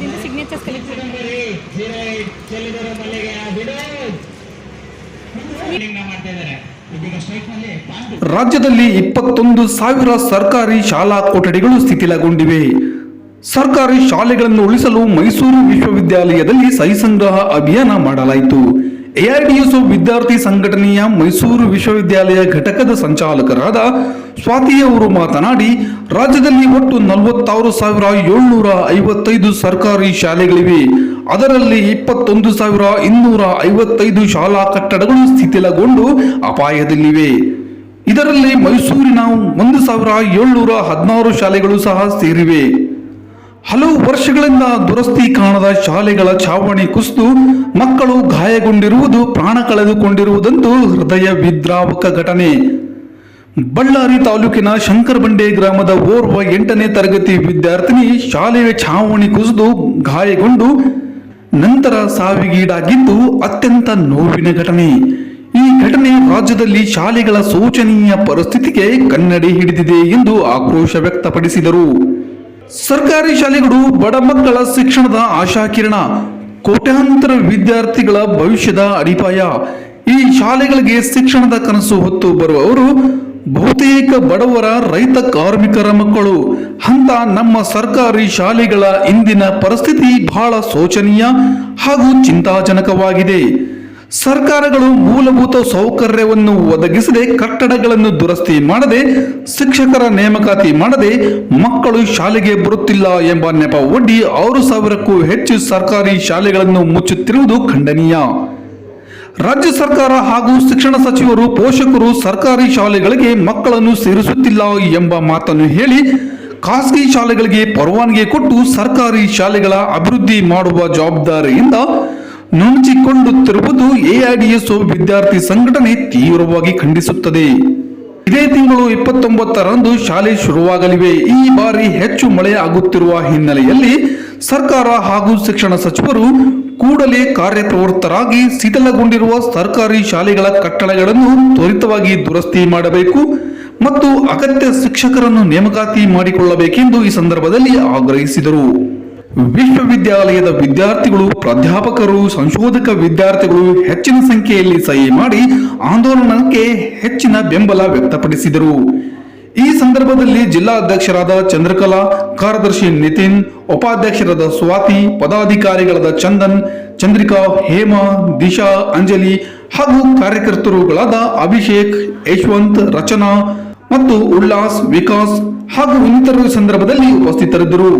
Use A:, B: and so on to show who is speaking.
A: ನಿಮ್ದು signatures collect
B: ರಾಜ್ಯದಲ್ಲಿ ಇಪ್ಪತ್ತೊಂದು ಸಾವಿರ ಸರ್ಕಾರಿ ಶಾಲಾ ಕೊಠಡಿಗಳು ಸ್ಥಿತಿಲಗೊಂಡಿವೆ ಸರ್ಕಾರಿ ಶಾಲೆಗಳನ್ನು ಉಳಿಸಲು ಮೈಸೂರು ವಿಶ್ವವಿದ್ಯಾಲಯದಲ್ಲಿ ಸಹಿ ಸಂಗ್ರಹ ಅಭಿಯಾನ ಮಾಡಲಾಯಿತು. ಎಐಡಿಎಸ್ಒ ವಿದ್ಯಾರ್ಥಿ ಸಂಘಟನೆಯ ಮೈಸೂರು ವಿಶ್ವವಿದ್ಯಾಲಯ ಘಟಕದ ಸಂಚಾಲಕರಾದ ಸ್ವಾತಿ ಅವರು ಮಾತನಾಡಿ, ರಾಜ್ಯದಲ್ಲಿ ಒಟ್ಟು ನಲವತ್ತಾರು ಸಾವಿರ ಏಳ್ನೂರ ಐವತ್ತೈದು ಸರ್ಕಾರಿ ಶಾಲೆಗಳಿವೆ. ಅದರಲ್ಲಿ ಇಪ್ಪತ್ತೊಂದು ಸಾವಿರ ಇನ್ನೂರ ಐವತ್ತೈದು ಶಾಲಾ ಕಟ್ಟಡಗಳು ಶಿಥಿಲಗೊಂಡು ಅಪಾಯದಲ್ಲಿವೆ. ಇದರಲ್ಲಿ ಮೈಸೂರಿನ ಒಂದು ಸಾವಿರ ಏಳ್ನೂರ ಹದಿನಾರು ಶಾಲೆಗಳು ಸಹ ಸೇರಿವೆ. ಹಲವು ವರ್ಷಗಳಿಂದ ದುರಸ್ತಿ ಕಾಣದ ಶಾಲೆಗಳ ಛಾವಣಿ ಕುಸಿದು ಮಕ್ಕಳು ಗಾಯಗೊಂಡಿರುವುದು, ಪ್ರಾಣ ಕಳೆದುಕೊಂಡಿರುವುದಂತೂ ಹೃದಯ ವಿದ್ರಾವಕ ಘಟನೆ. ಬಳ್ಳಾರಿ ತಾಲೂಕಿನ ಶಂಕರಬಂಡೆ ಗ್ರಾಮದ ಓರ್ವ ಎಂಟನೇ ತರಗತಿ ವಿದ್ಯಾರ್ಥಿನಿ ಶಾಲೆಯ ಛಾವಣಿ ಕುಸಿದು ಗಾಯಗೊಂಡು ನಂತರ ಸಾವಿಗೀಡಾಗಿದ್ದು ಅತ್ಯಂತ ನೋವಿನ ಘಟನೆ. ಈ ಘಟನೆ ರಾಜ್ಯದಲ್ಲಿ ಶಾಲೆಗಳ ಶೋಚನೀಯ ಪರಿಸ್ಥಿತಿಗೆ ಕನ್ನಡಿ ಹಿಡಿದಿದೆ ಎಂದು ಆಕ್ರೋಶ ವ್ಯಕ್ತಪಡಿಸಿದರು. ಸರ್ಕಾರಿ ಶಾಲೆಗಳು ಬಡ ಮಕ್ಕಳ ಶಿಕ್ಷಣದ ಆಶಾಕಿರಣ, ಕೋಟ್ಯಾಂತರ ವಿದ್ಯಾರ್ಥಿಗಳ ಭವಿಷ್ಯದ ಅಡಿಪಾಯ. ಈ ಶಾಲೆಗಳಿಗೆ ಶಿಕ್ಷಣದ ಕನಸು ಹೊತ್ತು ಬರುವವರು ಬಹುತೇಕ ಬಡವರ ರೈತ ಕಾರ್ಮಿಕರ ಮಕ್ಕಳು. ಅಂತ ನಮ್ಮ ಸರ್ಕಾರಿ ಶಾಲೆಗಳ ಇಂದಿನ ಪರಿಸ್ಥಿತಿ ಬಹಳ ಶೋಚನೀಯ ಹಾಗೂ ಚಿಂತಾಜನಕವಾಗಿದೆ. ಸರ್ಕಾರಗಳು ಮೂಲಭೂತ ಸೌಕರ್ಯವನ್ನು ಒದಗಿಸದೆ ಕಟ್ಟಡಗಳನ್ನು ದುರಸ್ತಿ ಮಾಡದೆ, ಶಿಕ್ಷಕರ ನೇಮಕಾತಿ ಮಾಡದೆ ಮಕ್ಕಳು ಶಾಲೆಗೆ ಬರುತ್ತಿಲ್ಲ ಎಂಬ ನೆಪ ಒಡ್ಡಿ ಆರು ಸಾವಿರಕ್ಕೂ ಹೆಚ್ಚು ಸರ್ಕಾರಿ ಶಾಲೆಗಳನ್ನು ಮುಚ್ಚುತ್ತಿರುವುದು ಖಂಡನೀಯ. ರಾಜ್ಯ ಸರ್ಕಾರ ಹಾಗೂ ಶಿಕ್ಷಣ ಸಚಿವರು ಪೋಷಕರು ಸರ್ಕಾರಿ ಶಾಲೆಗಳಿಗೆ ಮಕ್ಕಳನ್ನು ಸೇರಿಸುತ್ತಿಲ್ಲ ಎಂಬ ಮಾತನ್ನು ಹೇಳಿ, ಖಾಸಗಿ ಶಾಲೆಗಳಿಗೆ ಪರವಾನಗಿ ಕೊಟ್ಟು ಸರ್ಕಾರಿ ಶಾಲೆಗಳ ಅಭಿವೃದ್ಧಿ ಮಾಡುವ ಜವಾಬ್ದಾರಿಯಿಂದ ನುಣುಚಿಕೊಳ್ಳುತ್ತಿರುವುದು ಎಐಡಿಎಸ್ಒ ವಿದ್ಯಾರ್ಥಿ ಸಂಘಟನೆ ತೀವ್ರವಾಗಿ ಖಂಡಿಸುತ್ತದೆ. ಇದೇ ತಿಂಗಳು ಇಪ್ಪತ್ತೊಂಬತ್ತರಂದು ಶಾಲೆ ಶುರುವಾಗಲಿವೆ. ಈ ಬಾರಿ ಹೆಚ್ಚು ಮಳೆ ಆಗುತ್ತಿರುವ ಹಿನ್ನೆಲೆಯಲ್ಲಿ ಸರ್ಕಾರ ಹಾಗೂ ಶಿಕ್ಷಣ ಸಚಿವರು ಕೂಡಲೇ ಕಾರ್ಯಪ್ರವೃತ್ತರಾಗಿ ಶಿಥಿಲಗೊಂಡಿರುವ ಸರ್ಕಾರಿ ಶಾಲೆಗಳ ಕಟ್ಟಡಗಳನ್ನು ತ್ವರಿತವಾಗಿ ದುರಸ್ತಿ ಮಾಡಬೇಕು ಮತ್ತು ಅಗತ್ಯ ಶಿಕ್ಷಕರನ್ನು ನೇಮಕಾತಿ ಮಾಡಿಕೊಳ್ಳಬೇಕೆಂದು ಈ ಸಂದರ್ಭದಲ್ಲಿ ಆಗ್ರಹಿಸಿದರು. ವಿಶ್ವವಿದ್ಯಾಲಯದ ವಿದ್ಯಾರ್ಥಿಗಳು, ಪ್ರಾಧ್ಯಾಪಕರು, ಸಂಶೋಧಕ ವಿದ್ಯಾರ್ಥಿಗಳು ಹೆಚ್ಚಿನ ಸಂಖ್ಯೆಯಲ್ಲಿ ಸಹಿ ಮಾಡಿ ಆಂದೋಲನಕ್ಕೆ ಹೆಚ್ಚಿನ ಬೆಂಬಲ ವ್ಯಕ್ತಪಡಿಸಿದರು. ಈ ಸಂದರ್ಭದಲ್ಲಿ ಜಿಲ್ಲಾಧ್ಯಕ್ಷರಾದ ಚಂದ್ರಕಲಾ, ಕಾರ್ಯದರ್ಶಿ ನಿತಿನ್, ಉಪಾಧ್ಯಕ್ಷರಾದ ಸ್ವಾತಿ, ಪದಾಧಿಕಾರಿಗಳಾದ ಚಂದನ್, ಚಂದ್ರಿಕಾ, ಹೇಮಾ, ದಿಶಾ, ಅಂಜಲಿ ಹಾಗೂ ಕಾರ್ಯಕರ್ತರುಗಳಾದ ಅಭಿಷೇಕ್, ಯಶವಂತ್, ರಚನಾ ಮತ್ತು ಉಲ್ಲಾಸ್, ವಿಕಾಸ್ ಹಾಗೂ ಇನ್ನಿತರರು ಸಂದರ್ಭದಲ್ಲಿ ಉಪಸ್ಥಿತರಿದ್ದರು.